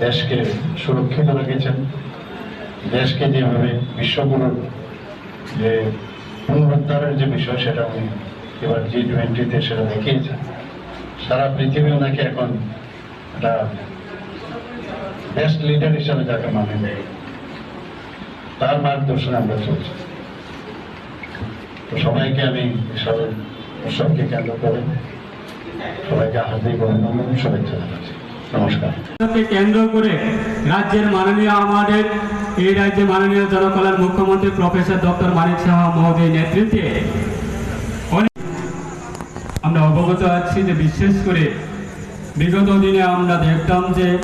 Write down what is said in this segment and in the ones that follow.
দেশকে সুরক্ষিত রেখেছেন। দেশকে যেভাবে বিশ্বগুরুর যে পুনরুদ্ধারের যে বিষয়, সেটা উনি এবার জি টোয়েন্টিতে সেটা দেখিয়েছেন। সারা পৃথিবী ওনাকে এখন একটা বেস্ট লিডার হিসাবে যাকে মানে নেয়। তার মার্গদর্শনে আমরা চলছি। তো সবাইকে আমি এসব উৎসবকে কেন্দ্র করে আমরা অবগত আছি যে বিশেষ করে বিগত দিনে আমরা দেখতাম যে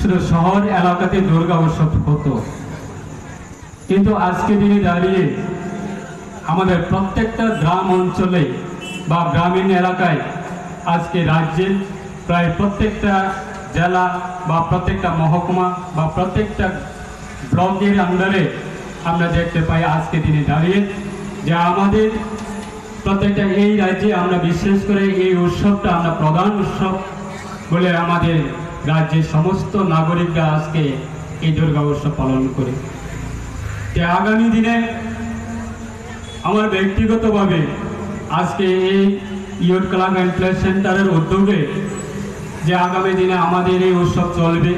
শুধু শহর এলাকাতে দুর্গা উৎসব হতো। কিন্তু আজকে দিনে দাঁড়িয়ে আমাদের প্রত্যেকটা গ্রাম অঞ্চলে বা গ্রামীণ এলাকায় আজকে রাজ্যের প্রায় প্রত্যেকটা জেলা বা প্রত্যেকটা মহকুমা বা প্রত্যেকটা ব্লকের আন্ডারে আমরা দেখতে পাই আজকে দিনে দাঁড়িয়ে যে আমাদের প্রত্যেকটা এই রাজ্যে আমরা বিশেষ করে এই উৎসবটা আমরা প্রধান উৎসব বলে আমাদের রাজ্যের সমস্ত নাগরিকরা আজকে এই দুর্গা উৎসব পালন করে। যে আগামী দিনে আমার ব্যক্তিগতভাবে আজকে এই ইয়ুথ ক্লাব অ্যান্ড প্লে সেন্টারের উদ্যোগে যে আগামী দিনে আমাদের এই উৎসব চলবে,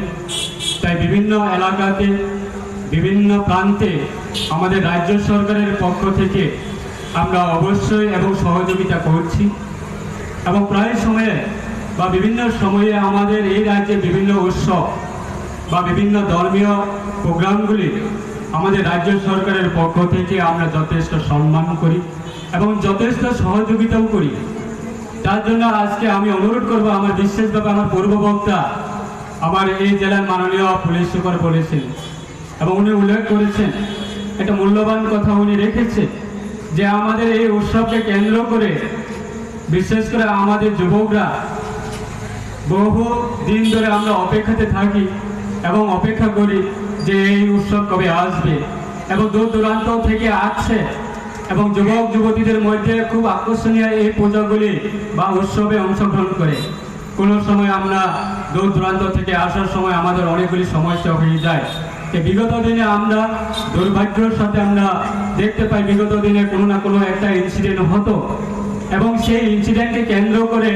তাই বিভিন্ন এলাকাতে, বিভিন্ন প্রান্তে আমাদের রাজ্য সরকারের পক্ষ থেকে আমরা অবশ্যই এবং সহযোগিতা করছি। এবং প্রায় সময়ে বা বিভিন্ন সময়ে আমাদের এই রাজ্যে বিভিন্ন উৎসব বা বিভিন্ন ধর্মীয় প্রোগ্রামগুলি আমাদের রাজ্য সরকারের পক্ষ থেকে আমরা যথেষ্ট সম্মান করি এবং যথেষ্ট সহযোগিতাও করি। তার জন্য আজকে আমি অনুরোধ করব আমার বিশেষভাবে আমার পূর্ব বক্তা আমার এই জেলার মাননীয় পুলিশ সুপার বলেছেন এবং উনি উল্লেখ করেছেন, একটা মূল্যবান কথা উনি রেখেছেন যে আমাদের এই উৎসবকে কেন্দ্র করে, বিশেষ করে আমাদের যুবকরা বহু দিন ধরে আমরা অপেক্ষাতে থাকি এবং অপেক্ষা করি যে এই উৎসব কবে আসবে এবং দূর দূরান্ত থেকে আসছে। এবং যুবক, যুবতীদের মধ্যে খুব আকর্ষণীয় এই পূজাগুলি বা উৎসবে অংশগ্রহণ করে। কোনো সময় আমরা দূর দূরান্ত থেকে আসার সময় আমাদের অনেকগুলি সমস্যা হয়ে যায়। বিগত দিনে আমরা দুর্ভাগ্যের সাথে আমরা দেখতে পাই, বিগত দিনে কোনো না কোনো একটা ইনসিডেন্ট হতো। এবং সেই ইনসিডেন্টকে কেন্দ্র করে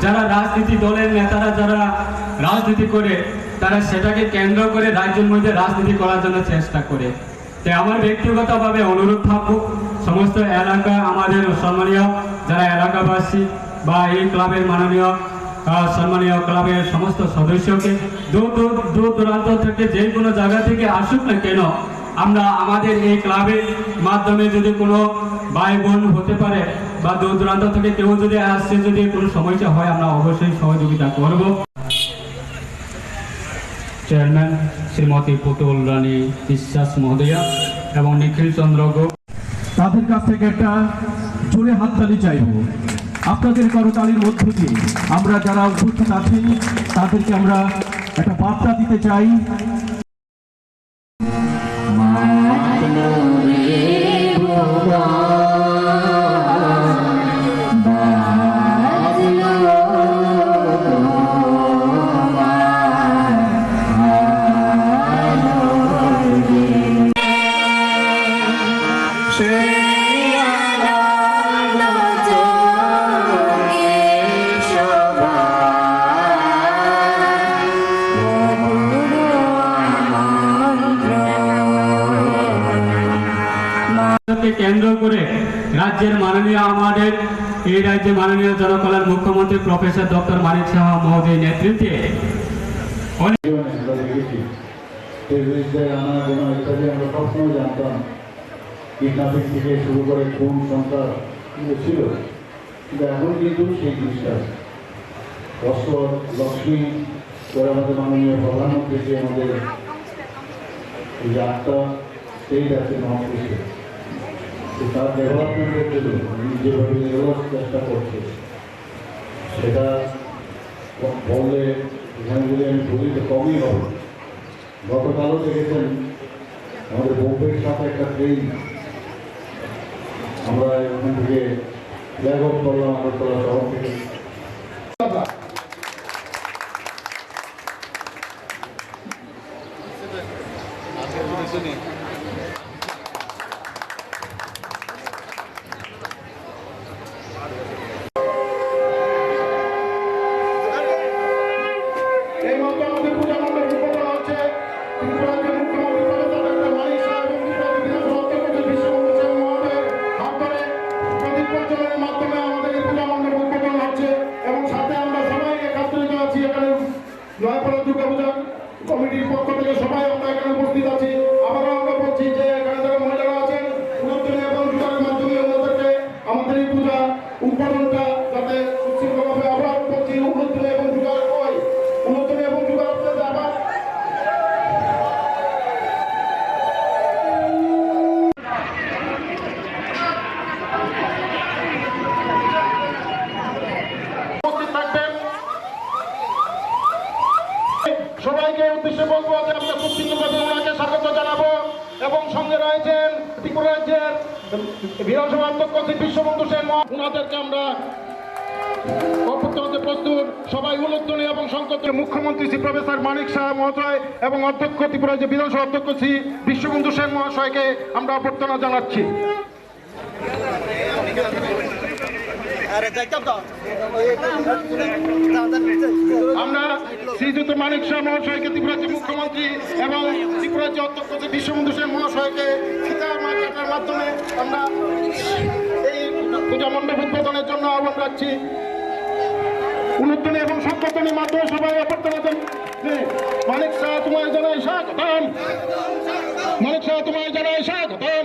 যারা রাজনীতি দলের নেতারা, যারা রাজনীতি করে, তারা সেটাকে কেন্দ্র করে রাজ্যের মধ্যে রাজনীতি করার জন্য চেষ্টা করে। তাই আমার ব্যক্তিগতভাবে অনুরোধ থাকব সমস্ত এলাকা আমাদের সম্মানীয়, যারা এলাকাবাসী বা এই ক্লাবের মাননীয় সম্মানীয় ক্লাবের সমস্ত সদস্যকে, দূর দূর দূর দূরান্ত থেকে যে কোনো জায়গা থেকে আসুক না কেন, আমরা আমাদের এই ক্লাবের মাধ্যমে যদি কোনো ভাই বোন হতে পারে বা দূর দূরান্ত থেকে কেউ যদি আসছে যদি কোনো সমস্যা হয়, আমরা অবশ্যই সহযোগিতা করব। চেয়ারম্যান শ্রীমতী পুতুল রানী বিশ্বাস মহোদয়া এবং নিখিল চন্দ্র তাদের কাছ থেকে একটা জোরে হাততালি চাইব। আপনাদের করতালির মধ্য দিয়ে আমরা যারা উপস্থিত আছি, তাদেরকে আমরা একটা বার্তা দিতে চাই। কেন্দ্র করে রাজ্যের মাননীয় আমাদের এই রাজ্যে মাননীয় জনকল্যাণ মুখ্যমন্ত্রী প্রফেসর ডক্টর মানিক সাহা মহোদয় নেতৃত্বে থেকে শুরু করে ছিল কিন্তু এখন কিন্তু সেই। বছর লক্ষ্মী করে আমাদের মাননীয় প্রধানমন্ত্রী যে আমাদের এই যে আটটা স্টেট আছে নর্থ ইস্টে তো তার ডেভেলপমেন্টের জন্য উনি যেভাবে এগোনোর চেষ্টা করছে, সেটা বললে এখানে যদি আমি বলি তো কমই হবে। গতকালও দেখেছেন, আমাদের বোম্বের সাথে একটা ট্রেন আমরা এখান থেকে ফ্ল্যাগ অফ করলাম আগরতলা শহর থেকে। এই পক্ষ থেকে সবাই আমরা এখানে উপস্থিত আছি। আমরা খুব স্বাগত জানাব এবং সঙ্গে রয়েছেন ত্রিপুরা রাজ্যের বিধানসভা অধ্যক্ষ শ্রী বিশ্ববন্ধু সেন ওনাদেরকে আমরা এবং মুখ্যমন্ত্রী শ্রী মানিক এবং বিশ্ববন্ধু সেন মহাশয়কে আমরা অভ্যর্থনা জানাচ্ছি। আমরা শ্রীযুক্ত মানিক শাহ মহাশয়কে ত্রিপুরাজ্যের মুখ্যমন্ত্রী এবং ত্রিপুরাজ্য অধ্যক্ষ বিশ্ববন্ধু সেন মহাশয়কে মার্কাটার মাধ্যমে আমরা এই পূজা মণ্ডপ উদ্বোধনের জন্য আহ্বান রাখছি উন্নতনী এবং সংকটনের মাধ্যমে সবাই অভ্যর্থনা। মানিক শাহ তোমায় জানাই স্বাগতম। মানিক শাহ তোমায় জানাই স্বাগতম।